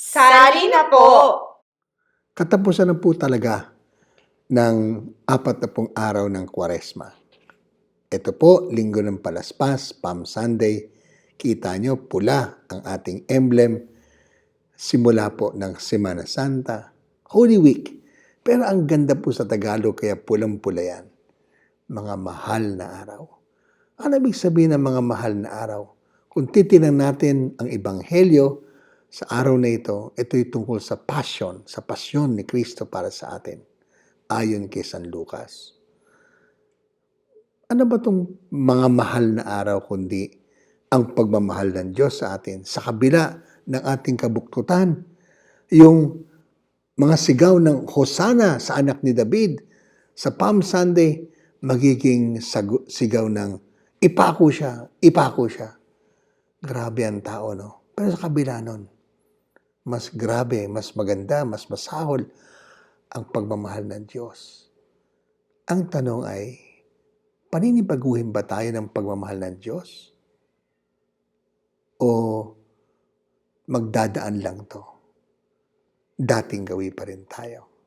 Sali na po! Katapusan na po talaga ng apat na pong araw ng kwaresma. Ito po, linggo ng palaspas, Palm Sunday. Kita nyo, pula ang ating emblem. Simula po ng Semana Santa, Holy Week. Pero ang ganda po sa Tagalog, kaya pulang-pula yan. Mga mahal na araw. Ano ibig sabihin ng mga mahal na araw? Kung titingnan natin ang Ebanghelyo, sa araw na ito, ito'y tungkol sa passion, sa pasyon ni Kristo para sa atin, ayon kay San Lucas. Ano ba itong mga mahal na araw kundi ang pagmamahal ng Diyos sa atin sa kabila ng ating kabuktutan? Yung mga sigaw ng Hosana sa anak ni David sa Palm Sunday, magiging sigaw ng ipako siya, ipako siya. Grabe ang tao, no? Pero sa kabila nun, mas grabe, mas maganda, mas masahol ang pagmamahal ng Diyos. Ang tanong ay, paninibaguhin ba tayo ng pagmamahal ng Diyos? O magdadaan lang to? Dating gawi pa rin tayo.